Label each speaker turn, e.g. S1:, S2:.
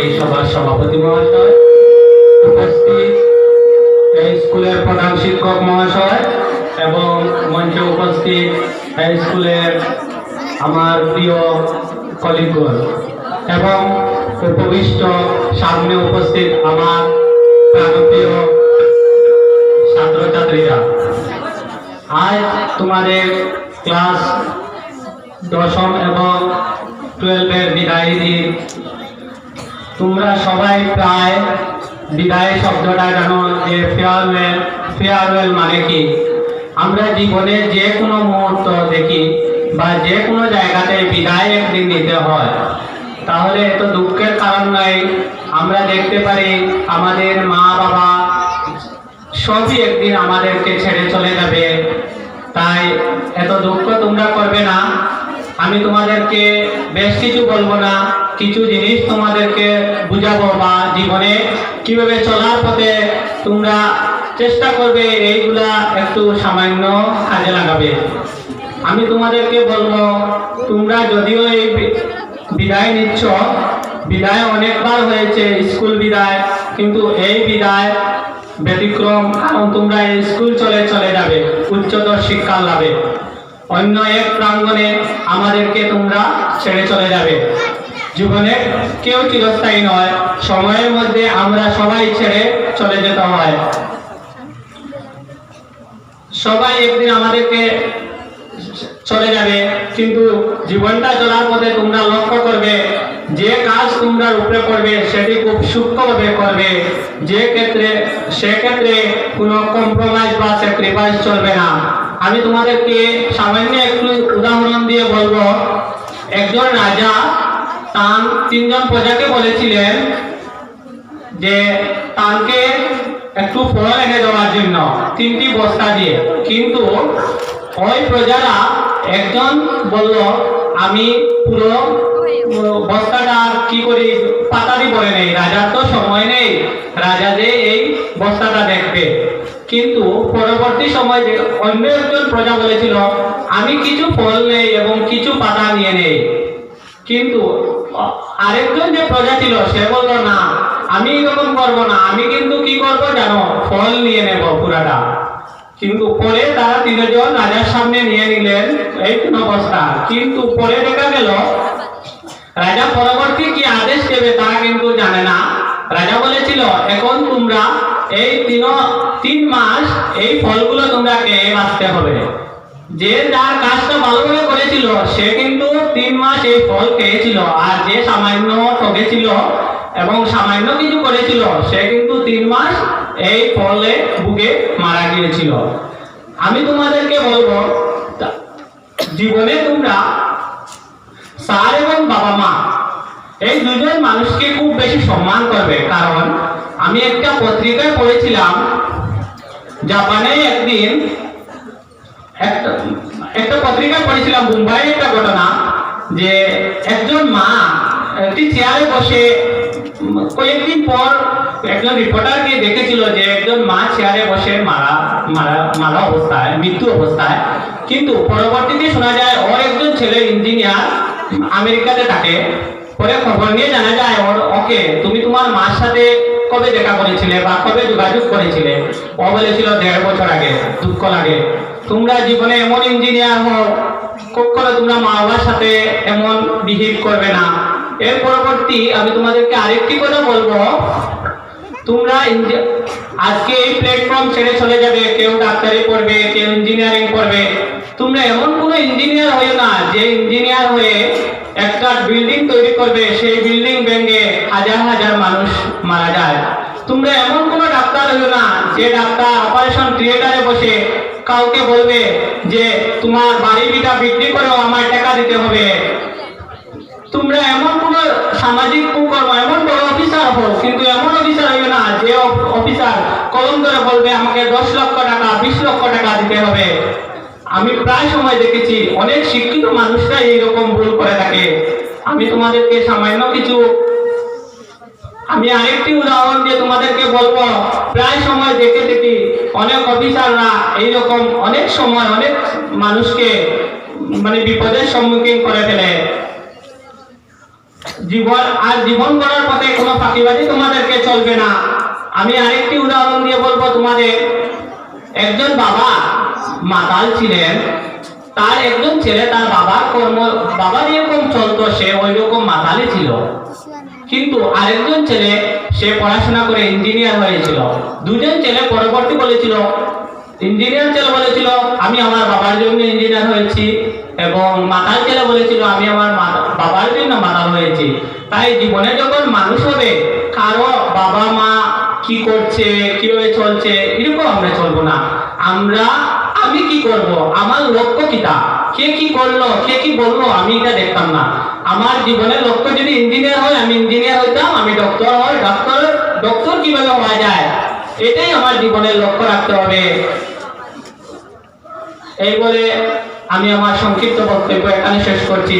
S1: এই সভার সভাপতি মহাশয় এই স্কুলের প্রধান শিক্ষক মহাশয় এবং মঞ্চে উপস্থিত এই স্কুলের আমার প্রিয় কলিগণ এবং উপবিষ্ট সামনে উপস্থিত আমার প্রাণপ্রিয় ছাত্রছাত্রীরা। আজ তোমাদের ক্লাস দশম এবং টুয়েলভের বিদায় দিন। তোমরা সবাই প্রায় বিদায় শব্দটা জানো যে ফেয়ারওয়েল ফেয়ারওয়েল মানে কি? আমরা জীবনে যে কোনো মুহূর্ত দেখি বা যে কোনো জায়গাতে বিদায় একদিন নিতে হয়। তাহলে এত দুঃখের কারণ নয় আমরা দেখতে পারি আমাদের মা বাবা সবই একদিন আমাদেরকে ছেড়ে চলে যাবে। তাই এত দুঃখ তোমরা করবে না। আমি তোমাদেরকে বেশ কিছু বলব না। কিছু জিনিস তোমাদেরকে বুঝাবো বা জীবনে কীভাবে চলার পথে তোমরা চেষ্টা করবে, এইগুলা একটু সামান্য কাজে লাগাবে। আমি তোমাদেরকে বলব, তোমরা যদিও এই বিদায় নিচ্ছ, বিদায় অনেকবার হয়েছে স্কুল বিদায়, কিন্তু এই বিদায় ব্যতিক্রম কারণ তোমরা এই স্কুল চলে চলে যাবে, উচ্চতর শিক্ষা লাভে। অন্য এক প্রাঙ্গণে আমাদেরকে তোমরা ছেড়ে চলে যাবে। জীবনে কেউ চিরস্থায়ী নয়। সময়ের মধ্যে আমরা সবাই ছেড়ে চলে যেতে হয়। সবাই একদিন আমাদেরকে চলে যাবে, কিন্তু জীবনটা চলার পথে তোমরা লক্ষ্য করবে, যে কাজ তোমরা উপরে করবে, সেটি খুব সূক্ষ্মভাবে করবে। যে ক্ষেত্রে সেক্ষেত্রে কোনো কম্প্রোমাইজ বা স্যাক্রিফাইস চলবে না। আমি তোমাদেরকে সামান্য একটু উদাহরণ দিয়ে বলব। একজন রাজা তার তিনজন প্রজাকে বলেছিলেন যে তাকে একটু ফল এনে দেওয়ার জন্য, তিনটি বস্তা দিয়ে। কিন্তু ওই প্রজারা একজন বলল, আমি পুরো বস্তাটা কি করি পাতারি বলে নেই, রাজার তো সময় নেই, রাজা যে এই বস্তাটা দেখবে। কিন্তু পরবর্তী সময় যে অন্য একজন প্রজা বলেছিল, আমি কিছু ফল নেই এবং কিছু পাতা নিয়ে নেই। কিন্তু আরেকজন যে প্রজা ছিল, সে বলল, না, আমি এরকম করব না। আমি কিন্তু কি করব জানো? ফল নিয়ে নেব পুরাটা। কিন্তু পরে তারা তিনজন রাজার সামনে নিয়ে নিলেন এই অবস্থা। কিন্তু পরে দেখা গেল, রাজা পরবর্তী কি আদেশ দেবে তারা কিন্তু জানে না। রাজা বলেছিল, এখন তোমরা এই তিন তিন মাস এই ফলগুলো তোমরা খেয়ে বাঁচতে হবে। যে যার কাজটা ভালোভাবে করেছিল, সে কিন্তু তিন মাস এই ফল পেয়েছিল আর যে সামান্য ঠকেছিল এবং সামান্য কিছু করেছিল, সে কিন্তু তিন মাস এই ফলে বুকে মারা গিয়েছিল। আমি তোমাদেরকে বলব জীবনে তোমরা স্যার এবং বাবা মা, এই দুজন মানুষকে খুব বেশি সম্মান করবে। কারণ আমি একটা পত্রিকায় পড়েছিলাম, জাপানে একদিন একটা পত্রিকায় পড়েছিলাম মুম্বাই একটা ঘটনা, যে একজন মা, একটি চেয়ারে বসে কয়েকদিন পর একজন রিপোর্টার গিয়ে দেখেছিল যে একজন মা চেয়ারে বসে মারা মারা মারা অবস্থায়, মৃত্যু অবস্থায়। কিন্তু পরবর্তীতে শোনা যায়, ওর একজন ছেলে ইঞ্জিনিয়ার আমেরিকাতে থাকে। পরে খবর নিয়ে জানা যায়, ওর, ওকে, তুমি তোমার মার সাথে কবে দেখা করেছিলে বা কবে যোগাযোগ করেছিলে? ও বলেছিল দেড় বছর আগে দুঃখ লাগে তোমরা জীবনে এমন ইঞ্জিনিয়ার হও, কখনো তোমরা মা বাবার সাথে এমন বিহেভ করবে না। এর পরবর্তী আমি তোমাদেরকে আরেকটি কথা বলব। তোমরা আজকে এই প্ল্যাটফর্ম ছেড়ে চলে যাবে, কেউ ডাক্তারি পড়বে, কেউ ইঞ্জিনিয়ারিং পড়বে। তোমরা এমন কোনো ইঞ্জিনিয়ার হয়ে না, যে ইঞ্জিনিয়ার হয়ে একটা বিল্ডিং তৈরি করবে, সেই বিল্ডিং ভেঙে হাজার হাজার মানুষ মারা যায়। তোমরা এমন কোনো ডাক্তার হইও না, যে ডাক্তার অপারেশন থিয়েটারে বসে কাউকে বলবে যে, তোমার বাড়ি বিটা বিক্রি করেও আমার টাকা দিতে হবে। তোমরা এমন কোন সামাজিক কুকর্ম, এমন বড় অফিসার হো কিন্তু এমন অফিসার হইবে না, যে অফিসার কলম ধরে বলবে, আমাকে দশ লক্ষ টাকা, বিশ লক্ষ টাকা দিতে হবে। আমি প্রায় সময় দেখেছি, অনেক শিক্ষিত মানুষরা এইরকম ভুল করে থাকে। আমি তোমাদেরকে সামান্য কিছু আমি আরেকটি উদাহরণ দিয়ে তোমাদেরকে বলব। প্রায় সময় দেখে দেখি অনেক অফিসাররা এইরকম অনেক সময় অনেক মানুষকে মানে বিপদের সম্মুখীন করে ফেলে। জীবন আর জীবন গড়ার পথে কোনো ফাঁকিবাজি তোমাদেরকে চলবে না। আমি আরেকটি উদাহরণ দিয়ে বলব তোমাদের। একজন বাবা মাতাল ছিলেন। তার একজন ছেলে তার বাবার কর্ম বাবা যেরকম চলতো, সে ওই রকম মাতালই ছিল। কিন্তু আরেকজন ছেলে, সে পড়াশোনা করে ইঞ্জিনিয়ার হয়েছিল। দুজন ছেলে পরবর্তী বলেছিল ইঞ্জিনিয়ার ছেলে বলেছিল, আমি আমার বাবার জন্য ইঞ্জিনিয়ার হয়েছি। এবং মাতাল ছেলে বলেছিল, আমি আমার বাবার জন্য মাতাল হয়েছি। তাই জীবনে যখন মানুষ হবে, কারও বাবা মা কি করছে, কীভাবে চলছে, এরকম আমরা চলবো না। আমরা আমি কি করব? আমার লক্ষ্য কিটা কে কি করল? কে কি বলল? আমি এটা দেখতাম না। আমার জীবনের লক্ষ্য যদি ইঞ্জিনিয়ার হয়, আমি ইঞ্জিনিয়ার হইতাম, আমি ডক্টর হয় ডাক্তার ডক্টর কীভাবে হওয়া যায়? এটাই আমার জীবনের লক্ষ্য রাখতে হবে। এই বলে আমি আমার সংক্ষিপ্ত বক্তব্য এখানে শেষ করছি।